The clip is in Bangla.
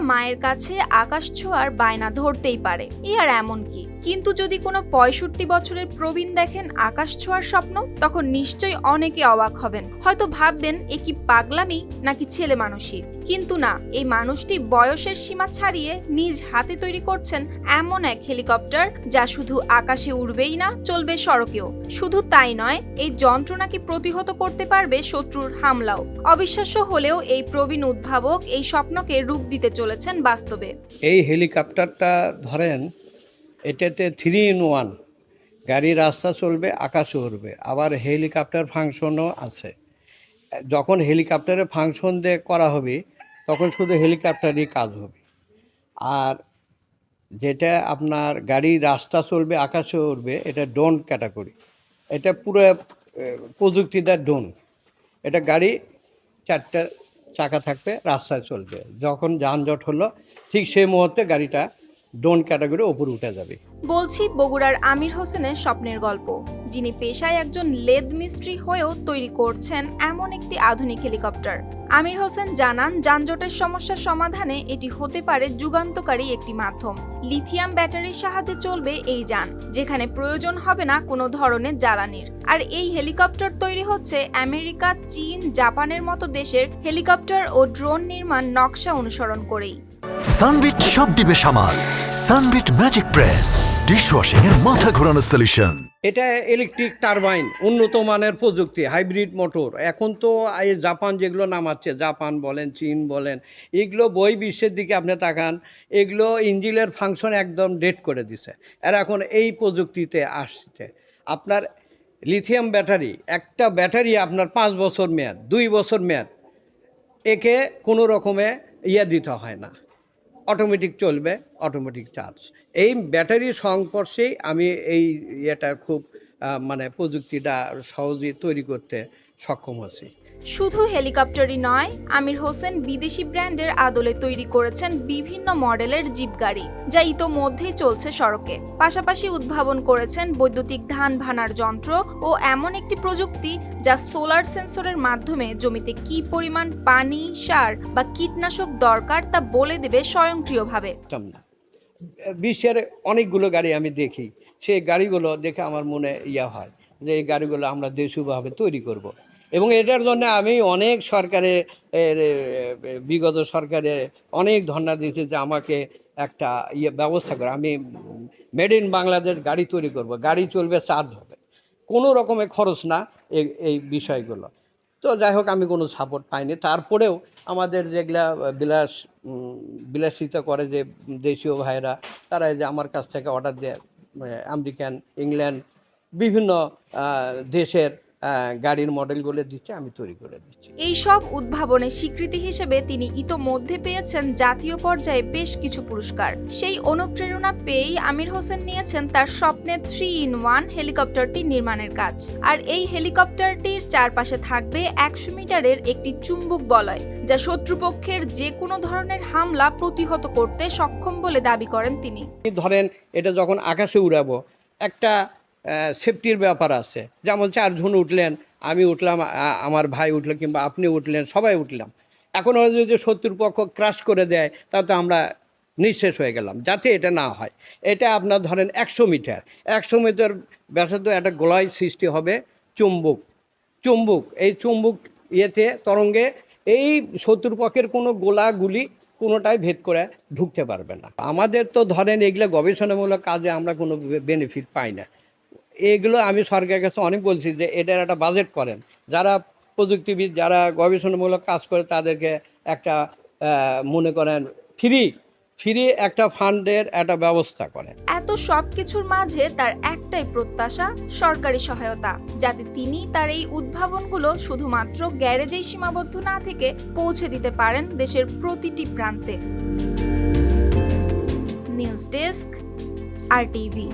মায়ের কাছে আকাশ ছোঁয়ার বায়না ধরতেই পারে। ইয়ার এমন কি? কিন্তু যদি কোনো পঁয়ষট্টি বছরের প্রবীণ দেখেন আকাশ ছোঁয়ার স্বপ্ন, তখন নিশ্চয়ই অনেকে অবাক হবেন। হয়তো ভাববেন, এ কি পাগলামি নাকি ছেলে মানুষই? কিন্তু না, এই মানুষটি বয়সের সীমা ছাড়িয়ে নিজ হাতে তৈরি করছেন এমন এক হেলিকপ্টার যা শুধু আকাশে উড়বেই না, চলবে সড়কেও। শুধু তাই নয়, এই যন্ত্র নাকি প্রতিহত করতে পারবে শত্রুর হামলাও। অবিশ্বাস্য হলেও এই প্রবীণ উদ্ভাবক এই স্বপ্নকে রূপ দিতে চলেছেন বাস্তবে। এই হেলিকপ্টারটা ধরেন এটাতে থ্রি ইন ওয়ান গাড়ি রাস্তা চলবে, আকাশে উড়বে। আবার হেলিকপ্টার ফাংশনও আছে। যখন হেলিকপ্টারে ফাংশন দিয়ে করা হবে, তখন শুধু হেলিকপ্টারই কাজ হবে। আর যেটা আপনার গাড়ি রাস্তা চলবে, আকাশে উড়বে, এটা ডোন ক্যাটাগরি এটা পুরো প্রযুক্তিটা ডোন এটা গাড়ি চারটা চাকা থাকবে, রাস্তায় চলবে। যখন যানজট হলো, ঠিক সেই মুহূর্তে গাড়িটা ডোন ক্যাটাগরি ওপরে উঠে যাবে। বলছি বগুড়ার আমির হোসেনের স্বপ্নের গল্প। যিনি পেশায় একজন লেদ মিস্ত্রি হয়েও তৈরি করছেন এমন একটি আধুনিক হেলিকপ্টার। আমির হোসেন জানান, যানজটের সমস্যার সমাধানে এটি হতে পারে যুগান্তকারী একটি মাধ্যম। লিথিয়াম ব্যাটারির সাহায্যে চলবে এই যান, যেখানে প্রয়োজন হবে না কোনো ধরনের জ্বালানির। আর এই হেলিকপ্টার তৈরি হচ্ছে আমেরিকা, চীন, জাপানের মতো দেশের হেলিকপ্টার ও ড্রোন নির্মাণ নকশা অনুসরণ করেই। সানবিট সব দিবে সামাল। সানবিট ম্যাজিক প্রেস ডিশওয়াশিং এর মাথা ঘোরানো সলিউশন এটা ইলেকট্রিক টারবাইন উন্নত মানের প্রযুক্তি হাইব্রিড মোটর এখন তো এই জাপান যেগুলো নামাচ্ছে, জাপান বলেন, চীন বলেন, এগুলো বই বিশ্বের দিকে আপনি তাকান, এগুলো ইঞ্জিনের ফাংশন একদম ডেট করে দিছে। আর এখন এই প্রযুক্তিতে আসছে। আপনার লিথিয়াম ব্যাটারি একটা ব্যাটারি আপনার পাঁচ বছর মেয়াদ, দুই বছর মেয়াদ, একে কোনো রকমে ইয়ে দিতে হয় না। অটোমেটিক চলবে অটোমেটিক চার্জ এই ব্যাটারি সংস্পর্শেই আমি এই এটা খুব মানে প্রযুক্তিটা সহজেই তৈরি করতে সক্ষম হচ্ছি শুধু হেলিকপ্টারই নয়, আমির হোসেন বিদেশি ব্র্যান্ডের আদলে তৈরি করেছেন বিভিন্ন মডেলের জিপ গাড়ি, যা ইতোমধ্যেই চলছে সড়কে। পাশাপাশি উদ্ভাবন করেছেন বৈদ্যুতিক ধান ভানার যন্ত্র ও এমন একটি প্রযুক্তি যা সোলার সেন্সরের মাধ্যমে জমিতে কি পরিমাণ পানি, সার বা কীটনাশক দরকার তা বলে দেবে স্বয়ংক্রিয়ভাবে। বিশ্বের অনেকগুলো গাড়ি আমি দেখি, সেই গাড়িগুলো দেখে আমার মনে ইয়া হয় যে এই গাড়িগুলো আমরা দেশীয়ভাবে তৈরি করব। এবং এটার জন্য আমি অনেক সরকারে বিগত সরকারে অনেক ধর্ণা দিয়েছি যে আমাকে একটা ইয়ে ব্যবস্থা করে। আমি মেড ইন বাংলাদেশ গাড়ি তৈরি করব। গাড়ি চলবে, চার্জ হবে। কোনো রকমের খরচ না এই বিষয়গুলো। তো যাই হোক, আমি কোনো সাপোর্ট পাইনি। তারপরেও আমাদের যেগুলা বিলাস বিলাসিতা করে যে দেশীয় ভাইরা তারা যে আমার কাছ থেকে অর্ডার দেয় আমেরিকান, ইংল্যান্ড, বিভিন্ন দেশের গাড়ির মডেলগুলো দিচ্ছে আমি তৈরি করে দিচ্ছি। এই সব উদ্ভাবনের স্বীকৃতি হিসেবে তিনি ইতোমধ্যে পেয়েছেন জাতীয় পর্যায়ে বেশ কিছু পুরস্কার। সেই অনুপ্রেরণা পেয়েই আমির হোসেন নিয়েছেন তার স্বপ্নের থ্রি ইন ওয়ান হেলিকপ্টারটি নির্মাণের কাজ। আর এই হেলিকপ্টারটির চারপাশে থাকবে একশো মিটারের একটি চুম্বক বলয় যা শত্রুপক্ষের যে কোনো ধরনের হামলা প্রতিহত করতে সক্ষম বলে দাবি করেন তিনি। ধরেন এটা যখন আকাশে উড়াবো একটা সেফটির ব্যাপার আছে। যেমন চারজন উঠলেন, আমি উঠলাম আমার ভাই উঠল কিংবা আপনি উঠলেন, সবাই উঠলাম। এখন ওরা যদি শত্রুর পক্ষ ক্রাশ করে দেয় তাতে আমরা নিঃশেষ হয়ে গেলাম, যাতে এটা না হয়। এটা আপনার ধরেন একশো মিটার। একশো মিটার ব্যাসার্ধ একটা গোলায় সৃষ্টি হবে চুম্বক। চুম্বক, এই চুম্বক ইয়েতে, তরঙ্গে এই শত্রুপক্ষের কোনো গোলাগুলি কোনোটাই ভেদ করে ঢুকতে পারবে না। আমাদের তো ধরেন এগুলো গবেষণামূলক কাজে আমরা কোনো বেনিফিট পাই না। এগুলো আমি সরকারের কাছে অনেক বলছি যে এটার একটা বাজেট করেন। যারা প্রযুক্তিবিদ, যারা গবেষণামূলক কাজ করে, তাদেরকে একটা মনে করেন ফ্রি ফ্রি একটা ফান্ডের একটা ব্যবস্থা করেন। এত সব কিছুর মাঝে তার একটাই প্রত্যাশা, সরকারি সহায়তা। যাতে তিনি তার এই উদ্ভাবনগুলো শুধুমাত্র গ্যারেজেই সীমাবদ্ধ না থেকে পৌঁছে দিতে পারেন দেশের প্রতিটি প্রান্তে। নিউজ ডেস্ক, আর টিভি।